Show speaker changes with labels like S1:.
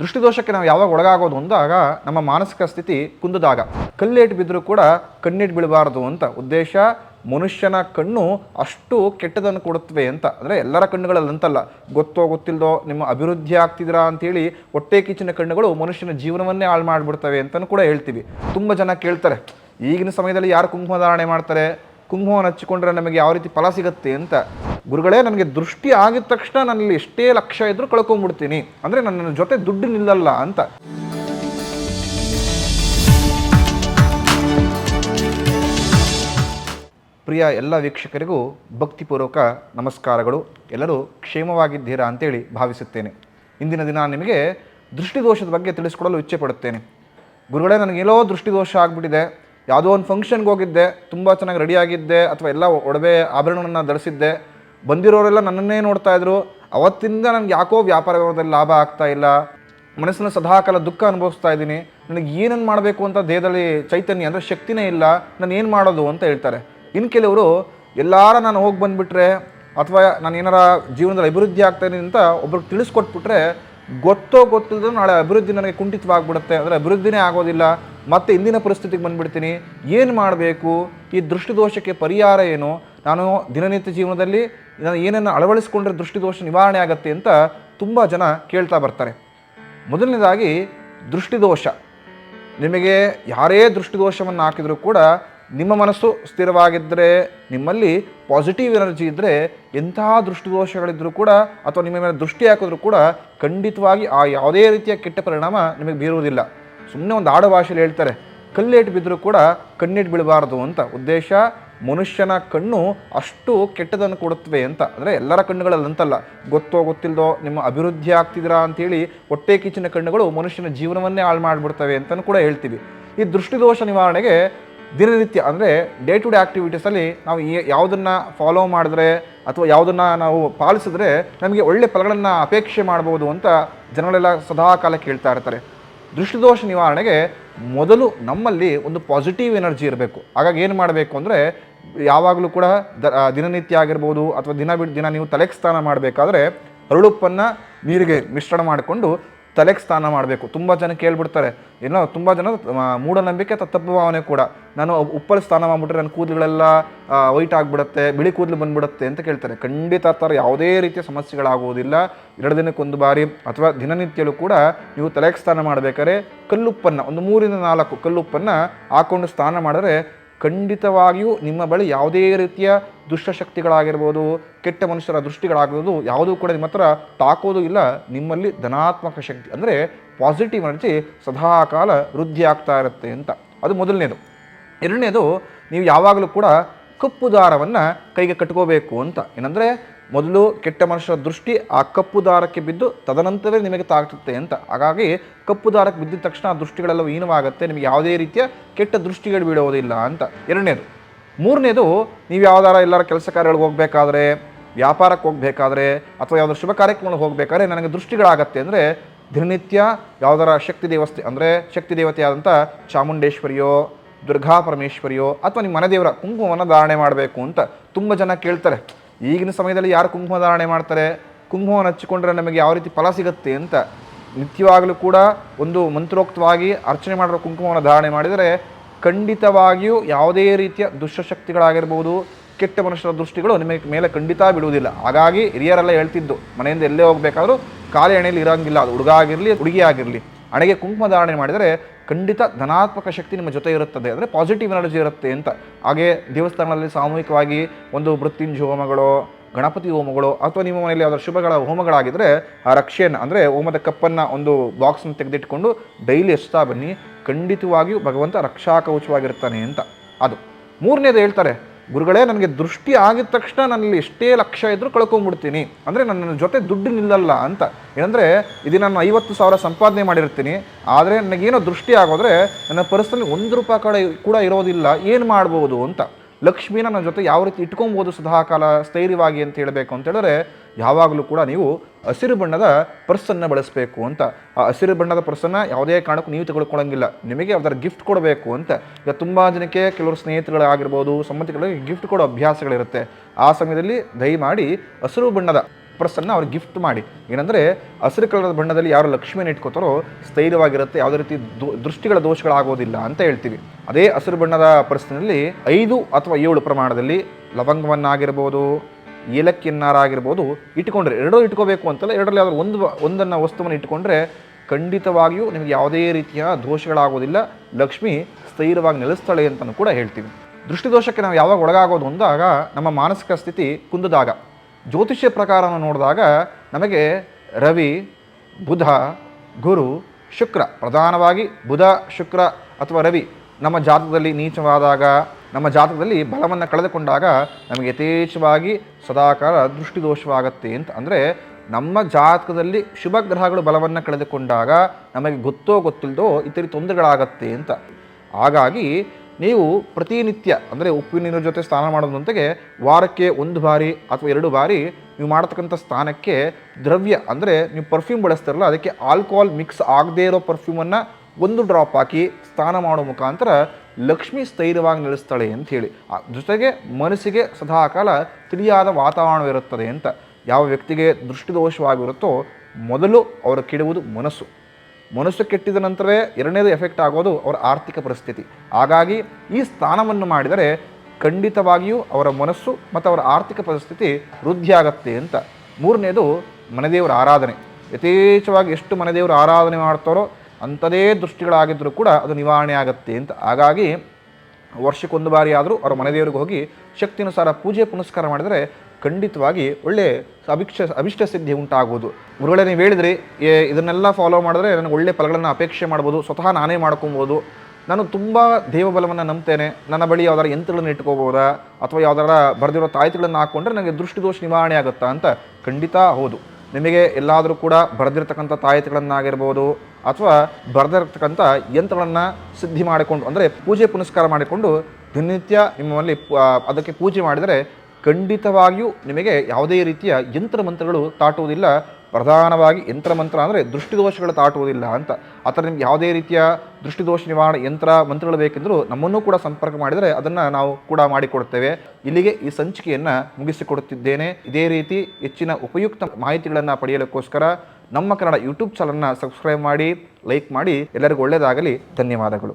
S1: ದೃಷ್ಟಿದೋಷಕ್ಕೆ ನಾವು ಯಾವಾಗ ಒಳಗಾಗೋದು ಅಂದಾಗ ನಮ್ಮ ಮಾನಸಿಕ ಸ್ಥಿತಿ ಕುಂದದಾಗ. ಕಲ್ಲೇಟು ಬಿದ್ದರೂ ಕೂಡ ಕಣ್ಣಿಟ್ಟು ಬೀಳಬಾರ್ದು ಅಂತ ಉದ್ದೇಶ. ಮನುಷ್ಯನ ಕಣ್ಣು ಅಷ್ಟು ಕೆಟ್ಟದನ್ನು ಕೊಡುತ್ತವೆ ಅಂತ. ಅಂದರೆ ಎಲ್ಲರ ಕಣ್ಣುಗಳಲ್ಲಿ ಅಂತಲ್ಲ. ಗೊತ್ತೋ ಗೊತ್ತಿಲ್ಲದೋ ನಿಮ್ಮ ಅಭಿವೃದ್ಧಿ ಆಗ್ತಿದ್ದೀರಾ ಅಂತೇಳಿ ಹೊಟ್ಟೆ ಕಿಚ್ಚಿನ ಕಣ್ಣುಗಳು ಮನುಷ್ಯನ ಜೀವನವನ್ನೇ ಹಾಳು ಮಾಡಿಬಿಡ್ತವೆ ಅಂತಲೂ ಕೂಡ ಹೇಳ್ತೀವಿ. ತುಂಬ ಜನ ಕೇಳ್ತಾರೆ, ಈಗಿನ ಸಮಯದಲ್ಲಿ ಯಾರು ಕುಂಕುಮ ಧಾರಣೆ ಮಾಡ್ತಾರೆ? ಕುಂಕುಮವನ್ನು ಹಚ್ಚಿಕೊಂಡ್ರೆ ನಮಗೆ ಯಾವ ರೀತಿ ಫಲ ಸಿಗುತ್ತೆ ಅಂತ. ಗುರುಗಳೇ, ನನಗೆ ದೃಷ್ಟಿ ಆಗಿದ ತಕ್ಷಣ ನನ್ನಲ್ಲಿ ಎಷ್ಟೇ ಲಕ್ಷ ಇದ್ರೂ ಕಳ್ಕೊಂಡ್ಬಿಡ್ತೀನಿ ಅಂದರೆ ನನ್ನ ಜೊತೆ ದುಡ್ಡು ನಿಲ್ಲಲ್ಲ ಅಂತ. ಪ್ರಿಯ ಎಲ್ಲ ವೀಕ್ಷಕರಿಗೂ ಭಕ್ತಿಪೂರ್ವಕ ನಮಸ್ಕಾರಗಳು. ಎಲ್ಲರೂ ಕ್ಷೇಮವಾಗಿದ್ದೀರಾ ಅಂತೇಳಿ ಭಾವಿಸುತ್ತೇನೆ. ಇಂದಿನ ದಿನ ನಿಮಗೆ ದೃಷ್ಟಿದೋಷದ ಬಗ್ಗೆ ತಿಳಿಸ್ಕೊಡಲು ಇಚ್ಛೆ ಪಡುತ್ತೇನೆ. ಗುರುಗಳೇ ನನಗೆಲ್ಲೋ ದೃಷ್ಟಿದೋಷ ಆಗಿಬಿಟ್ಟಿದೆ. ಯಾವುದೋ ಒಂದು ಫಂಕ್ಷನ್ಗೆ ಹೋಗಿದ್ದೆ, ತುಂಬ ಚೆನ್ನಾಗಿ ರೆಡಿಯಾಗಿದ್ದೆ ಅಥವಾ ಎಲ್ಲ ಒಡವೆ ಆಭರಣವನ್ನು ಧರಿಸಿದ್ದೆ. ಬಂದಿರೋರೆಲ್ಲ ನನ್ನನ್ನೇ ನೋಡ್ತಾ ಇದ್ರು. ಅವತ್ತಿಂದ ನನಗೆ ಯಾಕೋ ವ್ಯಾಪಾರ ವ್ಯವಹಾರದಲ್ಲಿ ಲಾಭ ಆಗ್ತಾ ಇಲ್ಲ. ಮನಸ್ಸಿನ ಸದಾಕಾಲ ದುಃಖ ಅನುಭವಿಸ್ತಾ ಇದ್ದೀನಿ. ನನಗೆ ಏನನ್ನು ಮಾಡಬೇಕು ಅಂತ ದೇಹದಲ್ಲಿ ಚೈತನ್ಯ ಅಂದರೆ ಶಕ್ತಿನೇ ಇಲ್ಲ. ನಾನು ಏನು ಮಾಡೋದು ಅಂತ ಹೇಳ್ತಾರೆ. ಇನ್ನು ಕೆಲವರು, ಎಲ್ಲಾರ ನಾನು ಹೋಗಿ ಬಂದುಬಿಟ್ರೆ, ಅಥವಾ ನಾನು ಏನಾರ ಜೀವನದಲ್ಲಿ ಅಭಿವೃದ್ಧಿ ಆಗ್ತಾಯಿದ್ದೀನಿ ಅಂತ ಒಬ್ರಿಗೆ ತಿಳಿಸ್ಕೊಟ್ಬಿಟ್ರೆ ಗೊತ್ತೋ ಗೊತ್ತಿಲ್ಲದ ನಾಳೆ ಅಭಿವೃದ್ಧಿ ನನಗೆ ಕುಂಠಿತವಾಗ್ಬಿಡುತ್ತೆ, ಅಂದರೆ ಅಭಿವೃದ್ಧಿನೇ ಆಗೋದಿಲ್ಲ, ಮತ್ತೆ ಇಂದಿನ ಪರಿಸ್ಥಿತಿಗೆ ಬಂದುಬಿಡ್ತೀನಿ, ಏನು ಮಾಡಬೇಕು, ಈ ದೃಷ್ಟಿದೋಷಕ್ಕೆ ಪರಿಹಾರ ಏನು, ನಾನು ದಿನನಿತ್ಯ ಜೀವನದಲ್ಲಿ ನಾನು ಏನನ್ನು ಅಳವಡಿಸ್ಕೊಂಡ್ರೆ ದೃಷ್ಟಿದೋಷ ನಿವಾರಣೆ ಆಗುತ್ತೆ ಅಂತ ತುಂಬ ಜನ ಕೇಳ್ತಾ ಬರ್ತಾರೆ. ಮೊದಲನೇದಾಗಿ ದೃಷ್ಟಿದೋಷ. ನಿಮಗೆ ಯಾರೇ ದೃಷ್ಟಿದೋಷವನ್ನು ಹಾಕಿದರೂ ಕೂಡ ನಿಮ್ಮ ಮನಸ್ಸು ಸ್ಥಿರವಾಗಿದ್ದರೆ ನಿಮ್ಮಲ್ಲಿ ಪಾಸಿಟಿವ್ ಎನರ್ಜಿ ಇದ್ದರೆ ಎಂತಹ ದೃಷ್ಟಿದೋಷಗಳಿದ್ದರೂ ಕೂಡ ಅಥವಾ ನಿಮ್ಮ ಮೇಲೆ ದೃಷ್ಟಿ ಹಾಕಿದ್ರೂ ಕೂಡ ಖಂಡಿತವಾಗಿ ಆ ಯಾವುದೇ ರೀತಿಯ ಕೆಟ್ಟ ಪರಿಣಾಮ ನಿಮಗೆ ಬೀರುವುದಿಲ್ಲ. ಸುಮ್ಮನೆ ಒಂದು ಆಡು ಭಾಷೆಯಲ್ಲಿ ಹೇಳ್ತಾರೆ, ಕಲ್ಲೇಟು ಬಿದ್ದರೂ ಕೂಡ ಕಣ್ಣಿಟ್ಟು ಬೀಳಬಾರ್ದು ಅಂತ. ಉದ್ದೇಶ, ಮನುಷ್ಯನ ಕಣ್ಣು ಅಷ್ಟು ಕೆಟ್ಟದನ್ನು ಕೊಡುತ್ತವೆ ಅಂತ. ಅಂದರೆ ಎಲ್ಲರ ಕಣ್ಣುಗಳಲ್ಲಿ ಅಂತಲ್ಲ. ಗೊತ್ತೋ ಗೊತ್ತಿಲ್ಲದೋ ನಿಮ್ಮ ಅಭಿವೃದ್ಧಿ ಆಗ್ತಿದ್ದೀರಾ ಅಂತೇಳಿ ಹೊಟ್ಟೆ ಕಿಚ್ಚಿನ ಕಣ್ಣುಗಳು ಮನುಷ್ಯನ ಜೀವನವನ್ನೇ ಹಾಳು ಮಾಡಿಬಿಡ್ತವೆ ಅಂತಲೂ ಕೂಡ ಹೇಳ್ತೀವಿ. ಈ ದೃಷ್ಟಿದೋಷ ನಿವಾರಣೆಗೆ ದಿನನಿತ್ಯ ಅಂದರೆ ಡೇ ಟು ಡೇ ಆ್ಯಕ್ಟಿವಿಟೀಸಲ್ಲಿ ನಾವು ಯಾವುದನ್ನು ಫಾಲೋ ಮಾಡಿದ್ರೆ ಅಥವಾ ಯಾವುದನ್ನು ನಾವು ಪಾಲಿಸಿದ್ರೆ ನಮಗೆ ಒಳ್ಳೆ ಫಲಗಳನ್ನು ಅಪೇಕ್ಷೆ ಮಾಡ್ಬೋದು ಅಂತ ಜನಗಳೆಲ್ಲ ಸದಾ ಕಾಲ ಕೇಳ್ತಾ ಇರ್ತಾರೆ. ದೃಷ್ಟಿದೋಷ ನಿವಾರಣೆಗೆ ಮೊದಲು ನಮ್ಮಲ್ಲಿ ಒಂದು ಪಾಸಿಟಿವ್ ಎನರ್ಜಿ ಇರಬೇಕು. ಹಾಗಾಗಿ ಏನು ಮಾಡಬೇಕು ಅಂದರೆ ಯಾವಾಗಲೂ ಕೂಡ ದ ದಿನನಿತ್ಯ ಆಗಿರ್ಬೋದು ಅಥವಾ ದಿನ ಬಿಟ್ಟು ದಿನ ನೀವು ತಲೆಗೆ ಸ್ನಾನ ಮಾಡಬೇಕಾದ್ರೆ ಹರಳುಪ್ಪನ್ನು ನೀರಿಗೆ ಮಿಶ್ರಣ ಮಾಡಿಕೊಂಡು ತಲೆಗೆ ಸ್ನಾನ ಮಾಡಬೇಕು. ತುಂಬ ಜನ ಕೇಳ್ಬಿಡ್ತಾರೆ. ಏನೋ ತುಂಬ ಜನ ಮೂಢನಂಬಿಕೆ ತಪ್ಪು ಭಾವನೆ ಕೂಡ. ನಾನು ಉಪ್ಪಲ್ಲಿ ಸ್ನಾನ ಮಾಡಿಬಿಟ್ರೆ ನನ್ನ ಕೂದಲುಗಳೆಲ್ಲ ವೈಟ್ ಆಗಿಬಿಡುತ್ತೆ, ಬಿಳಿ ಕೂದಲು ಬಂದ್ಬಿಡುತ್ತೆ ಅಂತ ಕೇಳ್ತಾರೆ. ಖಂಡಿತ ಥರ ಯಾವುದೇ ರೀತಿಯ ಸಮಸ್ಯೆಗಳಾಗುವುದಿಲ್ಲ. ಎರಡು ದಿನಕ್ಕೊಂದು ಬಾರಿ ಅಥವಾ ದಿನನಿತ್ಯಲೂ ಕೂಡ ನೀವು ತಲೆಗೆ ಸ್ನಾನ ಮಾಡಬೇಕಾದ್ರೆ ಕಲ್ಲುಪ್ಪನ್ನು, ಒಂದು ಮೂರಿಂದ ನಾಲ್ಕು ಕಲ್ಲುಪ್ಪನ್ನು ಹಾಕ್ಕೊಂಡು ಸ್ನಾನ ಮಾಡಿದ್ರೆ ಖಂಡಿತವಾಗಿಯೂ ನಿಮ್ಮ ಬಳಿ ಯಾವುದೇ ರೀತಿಯ ದುಷ್ಟಶಕ್ತಿಗಳಾಗಿರ್ಬೋದು ಕೆಟ್ಟ ಮನುಷ್ಯರ ದೃಷ್ಟಿಗಳಾಗಿರ್ಬೋದು, ಯಾವುದೂ ಕೂಡ ನಿಮ್ಮ ತಾಕೋದು ಇಲ್ಲ. ನಿಮ್ಮಲ್ಲಿ ಧನಾತ್ಮಕ ಶಕ್ತಿ ಅಂದರೆ ಪಾಸಿಟಿವ್ ಎನರ್ಜಿ ಸದಾಕಾಲ ವೃದ್ಧಿ ಆಗ್ತಾ ಇರುತ್ತೆ ಅಂತ. ಅದು ಮೊದಲನೇದು. ಎರಡನೇದು, ನೀವು ಯಾವಾಗಲೂ ಕೂಡ ಕಪ್ಪು ದಾರವನ್ನು ಕೈಗೆ ಕಟ್ಕೋಬೇಕು ಅಂತ. ಏನಂದರೆ ಮೊದಲು ಕೆಟ್ಟ ಮನುಷ್ಯರ ದೃಷ್ಟಿ ಆ ಕಪ್ಪು ದಾರಕ್ಕೆ ಬಿದ್ದು ತದನಂತರವೇ ನಿಮಗೆ ತಾಗ್ತುತ್ತೆ ಅಂತ. ಹಾಗಾಗಿ ಕಪ್ಪು ದಾರಕ್ಕೆ ಬಿದ್ದಿದ ತಕ್ಷಣ ಆ ದೃಷ್ಟಿಗಳೆಲ್ಲ ಹೀನವಾಗುತ್ತೆ ನಿಮಗೆ ಯಾವುದೇ ರೀತಿಯ ಕೆಟ್ಟ ದೃಷ್ಟಿಗಳು ಬಿಡೋದಿಲ್ಲ ಅಂತ. ಎರಡನೇದು. ಮೂರನೇದು, ನೀವು ಯಾವ್ದಾರ ಎಲ್ಲರ ಕೆಲಸ ಕಾರ್ಯಗಳಿಗೆ ಹೋಗಬೇಕಾದ್ರೆ, ವ್ಯಾಪಾರಕ್ಕೆ ಹೋಗಬೇಕಾದ್ರೆ, ಅಥವಾ ಯಾವುದಾದ್ರು ಶುಭ ಕಾರ್ಯಕ್ರಮಗಳಿಗೆ ಹೋಗಬೇಕಾದ್ರೆ ನನಗೆ ದೃಷ್ಟಿಗಳಾಗತ್ತೆ ಅಂದರೆ ದಿನನಿತ್ಯ ಯಾವುದರ ಶಕ್ತಿ ದೇವಸ್ಥೆ ಅಂದರೆ ಶಕ್ತಿ ದೇವತೆಯಾದಂಥ ಚಾಮುಂಡೇಶ್ವರಿಯೋ ದುರ್ಗಾ ಪರಮೇಶ್ವರಿಯೋ ಅಥವಾ ನಿಮ್ಮ ಮನೆದೇವರ ಕುಂಕುಮವನ್ನು ಧಾರಣೆ ಮಾಡಬೇಕು ಅಂತ ತುಂಬ ಜನ ಕೇಳ್ತಾರೆ. ಈಗಿನ ಸಮಯದಲ್ಲಿ ಯಾರು ಕುಂಕುಮ ಧಾರಣೆ ಮಾಡ್ತಾರೆ? ಕುಂಕುಮವನ್ನು ಹಚ್ಚಿಕೊಂಡ್ರೆ ನಮಗೆ ಯಾವ ರೀತಿ ಫಲ ಸಿಗುತ್ತೆ ಅಂತ ನಿತ್ಯವಾಗಲೂ ಕೂಡ ಒಂದು ಮಂತ್ರೋಕ್ತವಾಗಿ ಅರ್ಚನೆ ಮಾಡಿರೋ ಕುಂಕುಮವನ್ನು ಧಾರಣೆ ಮಾಡಿದರೆ ಖಂಡಿತವಾಗಿಯೂ ಯಾವುದೇ ರೀತಿಯ ದುಷ್ಟಶಕ್ತಿಗಳಾಗಿರ್ಬೋದು ಕೆಟ್ಟ ಮನುಷ್ಯರ ದೃಷ್ಟಿಗಳು ನಿಮಗೆ ಮೇಲೆ ಖಂಡಿತ ಬಿಡುವುದಿಲ್ಲ ಹಾಗಾಗಿ ಹಿರಿಯರೆಲ್ಲ ಹೇಳ್ತಿದ್ದು, ಮನೆಯಿಂದ ಎಲ್ಲೇ ಹೋಗಬೇಕಾದ್ರೂ ಖಾಲಿ ಹಣೆಯಲ್ಲಿ ಇರೋಂಗಿಲ್ಲ, ಅದು ಹುಡುಗ ಆಗಿರಲಿ, ಹುಡುಗಿ ಆಗಿರಲಿ, ಹಣೆಗೆ ಕುಂಕುಮ ಧಾರಣೆ ಮಾಡಿದರೆ ಖಂಡಿತ ಧನಾತ್ಮಕ ಶಕ್ತಿ ನಿಮ್ಮ ಜೊತೆ ಇರುತ್ತದೆ. ಅಂದರೆ ಪಾಸಿಟಿವ್ ಎನರ್ಜಿ ಇರುತ್ತೆ ಅಂತ. ಹಾಗೆ ದೇವಸ್ಥಾನದಲ್ಲಿ ಸಾಮೂಹಿಕವಾಗಿ ಒಂದು ಮೃತ್ಯುಂಜಯ ಹೋಮಗಳು, ಗಣಪತಿ ಹೋಮಗಳು, ಅಥವಾ ನಿಮ್ಮ ಮನೆಯಲ್ಲಿ ಯಾವುದಾದ್ರು ಶುಭಗಳ ಹೋಮಗಳಾಗಿದ್ದರೆ ಆ ರಕ್ಷೆಯನ್ನು, ಅಂದರೆ ಹೋಮದ ಕಪ್ಪನ್ನು ಒಂದು ಬಾಕ್ಸನ್ನು ತೆಗೆದಿಟ್ಕೊಂಡು ಡೈಲಿ ಎಸ್ತಾ ಬನ್ನಿ. ಖಂಡಿತವಾಗಿಯೂ ಭಗವಂತ ರಕ್ಷಾ ಕವಚವಾಗಿರ್ತಾನೆ ಅಂತ. ಅದು. ಮೂರನೇದು ಹೇಳ್ತಾರೆ. ಗುರುಗಳೇ, ನನಗೆ ದೃಷ್ಟಿ ಆಗಿದ ತಕ್ಷಣ ನನ್ನಲ್ಲಿ ಎಷ್ಟೇ ಲಕ್ಷ್ಯ ಇದ್ದರೂ ಕಳ್ಕೊಂಡ್ಬಿಡ್ತೀನಿ ಅಂದರೆ ನನ್ನ ಜೊತೆ ದುಡ್ಡು ನಿಲ್ಲಲ್ಲ ಅಂತ. ಏನಂದರೆ ಇದು ನಾನು ಐವತ್ತು ಸಾವಿರ ಸಂಪಾದನೆ ಮಾಡಿರ್ತೀನಿ. ಆದರೆ ನನಗೇನೋ ದೃಷ್ಟಿ ಆಗೋದ್ರೆ, ನನ್ನ ಪರಿಸ್ಥಿತಿ ಒಂದು ರೂಪಾಯಿ ಕಡೆ ಕೂಡ ಇರೋದಿಲ್ಲ. ಏನು ಮಾಡ್ಬೋದು ಅಂತ. ಲಕ್ಷ್ಮಿನ ನನ್ನ ಜೊತೆ ಯಾವ ರೀತಿ ಇಟ್ಕೊಬೋದು ಸದಾಕಾಲ ಸ್ಥೈರ್ಯವಾಗಿ ಅಂತ ಹೇಳಬೇಕು ಅಂತ ಹೇಳಿದ್ರೆ ಯಾವಾಗಲೂ ಕೂಡ ನೀವು ಹಸಿರು ಬಣ್ಣದ ಪರ್ಸನ್ನು ಬಳಸಬೇಕು ಅಂತ. ಆ ಹಸಿರು ಬಣ್ಣದ ಪರ್ಸನ್ನು ಯಾವುದೇ ಕಾರಣಕ್ಕೂ ನೀವು ತೆಗೆದುಕೊಳ್ಳೋಂಗಿಲ್ಲ. ನಿಮಗೆ ಅದರ ಗಿಫ್ಟ್ ಕೊಡಬೇಕು ಅಂತ. ಈಗ ತುಂಬ ಜನಕ್ಕೆ ಕೆಲವರು ಸ್ನೇಹಿತರುಗಳಾಗಿರ್ಬೋದು ಸಂಬಂಧಿಗಳಿಗೆ ಗಿಫ್ಟ್ ಕೊಡೋ ಅಭ್ಯಾಸಗಳಿರುತ್ತೆ. ಆ ಸಮಯದಲ್ಲಿ ದಯಮಾಡಿ ಹಸಿರು ಬಣ್ಣದ ಪರ್ಸನ್ನ ಅವ್ರಿಗೆ ಗಿಫ್ಟ್ ಮಾಡಿ. ಏನಂದರೆ ಹಸಿರು ಕಲರದ ಬಣ್ಣದಲ್ಲಿ ಯಾರು ಲಕ್ಷ್ಮಿಯನ್ನು ಇಟ್ಕೋತಾರೋ ಸ್ಥೈರ್ಯವಾಗಿರುತ್ತೆ, ಯಾವುದೇ ರೀತಿ ದೃಷ್ಟಿಗಳ ದೋಷಗಳಾಗೋದಿಲ್ಲ ಅಂತ ಹೇಳ್ತೀವಿ. ಅದೇ ಹಸಿರು ಬಣ್ಣದ ಪರ್ಸ್ನಲ್ಲಿ ಐದು ಅಥವಾ ಏಳು ಪ್ರಮಾಣದಲ್ಲಿ ಲವಂಗವನ್ನಾಗಿರ್ಬೋದು, ಏಲಕ್ಕಿಯನ್ನಾರಾಗಿರ್ಬೋದು ಇಟ್ಕೊಂಡ್ರೆ, ಎರಡೂ ಇಟ್ಕೋಬೇಕು ಅಂತಲ್ಲ, ಎರಡರಲ್ಲಿ ಯಾವ್ದಾದ್ರು ಒಂದು ಒಂದನ್ನು ವಸ್ತುವನ್ನು ಇಟ್ಕೊಂಡ್ರೆ ಖಂಡಿತವಾಗಿಯೂ ನಿಮಗೆ ಯಾವುದೇ ರೀತಿಯ ದೋಷಗಳಾಗೋದಿಲ್ಲ. ಲಕ್ಷ್ಮಿ ಸ್ಥೈರ್ಯವಾಗಿ ನೆಲೆಸ್ತಾಳೆ ಅಂತಲೂ ಕೂಡ ಹೇಳ್ತೀವಿ. ದೃಷ್ಟಿದೋಷಕ್ಕೆ ನಾವು ಯಾವಾಗ ಒಳಗಾಗೋದು ಅಂದಾಗ ನಮ್ಮ ಮಾನಸಿಕ ಸ್ಥಿತಿ ಕುಂದಿದಾಗ. ಜ್ಯೋತಿಷ್ಯ ಪ್ರಕಾರ ನೋಡಿದಾಗ ನಮಗೆ ರವಿ, ಬುಧ, ಗುರು, ಶುಕ್ರ. ಪ್ರಧಾನವಾಗಿ ಬುಧ, ಶುಕ್ರ ಅಥವಾ ರವಿ ನಮ್ಮ ಜಾತಕದಲ್ಲಿ ನೀಚವಾದಾಗ, ನಮ್ಮ ಜಾತಕದಲ್ಲಿ ಬಲವನ್ನು ಕಳೆದುಕೊಂಡಾಗ ನಮಗೆ ಯಥೇಚ್ಛವಾಗಿ ಸದಾಕಾಲ ದೃಷ್ಟಿದೋಷವಾಗತ್ತೆ ಅಂತ. ಅಂದರೆ ನಮ್ಮ ಜಾತಕದಲ್ಲಿ ಶುಭ ಗ್ರಹಗಳು ಬಲವನ್ನು ಕಳೆದುಕೊಂಡಾಗ ನಮಗೆ ಗೊತ್ತೋ ಗೊತ್ತಿಲ್ಲದೋ ಇತರ ತೊಂದರೆಗಳಾಗತ್ತೆ ಅಂತ. ಹಾಗಾಗಿ ನೀವು ಪ್ರತಿನಿತ್ಯ, ಅಂದರೆ ಉಪ್ಪಿನ ನೀರಿನ ಜೊತೆ ಸ್ನಾನ ಮಾಡೋದಂತೆಗೆ ವಾರಕ್ಕೆ ಒಂದು ಬಾರಿ ಅಥವಾ ಎರಡು ಬಾರಿ ನೀವು ಮಾಡತಕ್ಕಂಥ ಸ್ಥಾನಕ್ಕೆ ದ್ರವ್ಯ, ಅಂದರೆ ನೀವು ಪರ್ಫ್ಯೂಮ್ ಬಳಸ್ತಾರಲ್ಲ, ಅದಕ್ಕೆ ಆಲ್ಕೋಹಾಲ್ ಮಿಕ್ಸ್ ಆಗದೇ ಇರೋ ಪರ್ಫ್ಯೂಮನ್ನು ಒಂದು ಡ್ರಾಪ್ ಹಾಕಿ ಸ್ನಾನ ಮಾಡೋ ಮುಖಾಂತರ ಲಕ್ಷ್ಮಿ ಸ್ಥೈರ್ಯವಾಗಿ ನಿಲ್ಲಿಸ್ತಾಳೆ ಅಂತ ಹೇಳಿ. ಜೊತೆಗೆ ಮನಸ್ಸಿಗೆ ಸದಾಕಾಲ ತಿಳಿಯಾದ ವಾತಾವರಣವಿರುತ್ತದೆ ಅಂತ. ಯಾವ ವ್ಯಕ್ತಿಗೆ ದೃಷ್ಟಿದೋಷವಾಗಿರುತ್ತೋ ಮೊದಲು ಅವರು ಕೆಡುವುದು ಮನಸ್ಸು. ಮನಸ್ಸು ಕೆಟ್ಟಿದ ನಂತರವೇ ಎರಡನೇದು ಎಫೆಕ್ಟ್ ಆಗೋದು ಅವರ ಆರ್ಥಿಕ ಪರಿಸ್ಥಿತಿ. ಹಾಗಾಗಿ ಈ ಸ್ಥಾನವನ್ನು ಮಾಡಿದರೆ ಖಂಡಿತವಾಗಿಯೂ ಅವರ ಮನಸ್ಸು ಮತ್ತು ಅವರ ಆರ್ಥಿಕ ಪರಿಸ್ಥಿತಿ ವೃದ್ಧಿಯಾಗತ್ತೆ ಅಂತ. ಮೂರನೇದು ಮನೆದೇವರ ಆರಾಧನೆ. ಯಥೇಚ್ಛವಾಗಿ ಎಷ್ಟು ಮನೆದೇವರು ಆರಾಧನೆ ಮಾಡ್ತಾರೋ ಅಂಥದೇ ದೃಷ್ಟಿಗಳಾಗಿದ್ದರೂ ಕೂಡ ಅದು ನಿವಾರಣೆ ಆಗುತ್ತೆ ಅಂತ. ಹಾಗಾಗಿ ವರ್ಷಕ್ಕೊಂದು ಬಾರಿ ಆದರೂ ಅವರ ಮನೆದೇವರಿಗೆ ಹೋಗಿ ಶಕ್ತಿನುಸಾರ ಪೂಜೆ ಪುನಸ್ಕಾರ ಮಾಡಿದರೆ ಖಂಡಿತವಾಗಿ ಒಳ್ಳೆ ಅಭಿಕ್ಷ, ಅಭಿಷ್ಟ ಸಿದ್ಧಿ ಉಂಟಾಗುವುದು. ಗುರುಗಳೇ, ನೀವು ಹೇಳಿದ್ರಿ ಇದನ್ನೆಲ್ಲ ಫಾಲೋ ಮಾಡಿದ್ರೆ ನನಗೆ ಒಳ್ಳೆ ಫಲಗಳನ್ನು ಅಪೇಕ್ಷೆ ಮಾಡ್ಬೋದು, ಸ್ವತಃ ನಾನೇ ಮಾಡ್ಕೊಬೋದು. ನಾನು ತುಂಬ ದೇವಬಲವನ್ನು ನಂಬ್ತೇನೆ. ನನ್ನ ಬಳಿ ಯಾವ್ದಾರ ಯಂತ್ರಗಳನ್ನು ಇಟ್ಕೋಬೋದಾ? ಅಥವಾ ಯಾವ್ದಾರ ಬರೆದಿರೋ ತಾಯ್ತಿಗಳನ್ನು ಹಾಕ್ಕೊಂಡ್ರೆ ನನಗೆ ದೃಷ್ಟಿದೋಷ ನಿವಾರಣೆ ಆಗುತ್ತಾ ಅಂತ ಖಂಡಿತ ಹೌದು. ನಿಮಗೆ ಎಲ್ಲಾದರೂ ಕೂಡ ಬರೆದಿರ್ತಕ್ಕಂಥ ತಾಯತಿಗಳನ್ನಾಗಿರ್ಬೋದು, ಅಥವಾ ಬರೆದಿರ್ತಕ್ಕಂಥ ಯಂತ್ರಗಳನ್ನು ಸಿದ್ಧಿ ಮಾಡಿಕೊಂಡು, ಅಂದರೆ ಪೂಜೆ ಪುನಸ್ಕಾರ ಮಾಡಿಕೊಂಡು ದಿನನಿತ್ಯ ನಿಮ್ಮಲ್ಲಿ ಅದಕ್ಕೆ ಪೂಜೆ ಮಾಡಿದರೆ ಖಂಡಿತವಾಗಿಯೂ ನಿಮಗೆ ಯಾವುದೇ ರೀತಿಯ ಯಂತ್ರ ಮಂತ್ರಗಳು ತಾಟುವುದಿಲ್ಲ. ಪ್ರಧಾನವಾಗಿ ಯಂತ್ರ ಮಂತ್ರ ಅಂದರೆ ದೃಷ್ಟಿದೋಷಗಳು ತಾಟುವುದಿಲ್ಲ ಅಂತ. ಆ ಥರ ನಿಮ್ಗೆ ಯಾವುದೇ ರೀತಿಯ ದೃಷ್ಟಿದೋಷ ನಿವಾರಣೆ ಯಂತ್ರ ಮಂತ್ರಗಳು ಬೇಕೆಂದರೂ ನಮ್ಮನ್ನು ಕೂಡ ಸಂಪರ್ಕ ಮಾಡಿದರೆ ಅದನ್ನು ನಾವು ಕೂಡ ಮಾಡಿಕೊಡ್ತೇವೆ ಇಲ್ಲಿಗೆ ಈ ಸಂಚಿಕೆಯನ್ನು ಮುಗಿಸಿಕೊಡುತ್ತಿದ್ದೇನೆ. ಇದೇ ರೀತಿ ಹೆಚ್ಚಿನ ಉಪಯುಕ್ತ ಮಾಹಿತಿಗಳನ್ನು ಪಡೆಯಲಿಕ್ಕೋಸ್ಕರ ನಮ್ಮ ಕನ್ನಡ ಯೂಟ್ಯೂಬ್ ಚಾನಲ್ನ ಸಬ್ಸ್ಕ್ರೈಬ್ ಮಾಡಿ, ಲೈಕ್ ಮಾಡಿ, ಎಲ್ಲರಿಗೂ ಒಳ್ಳೆಯದಾಗಲಿ. ಧನ್ಯವಾದಗಳು.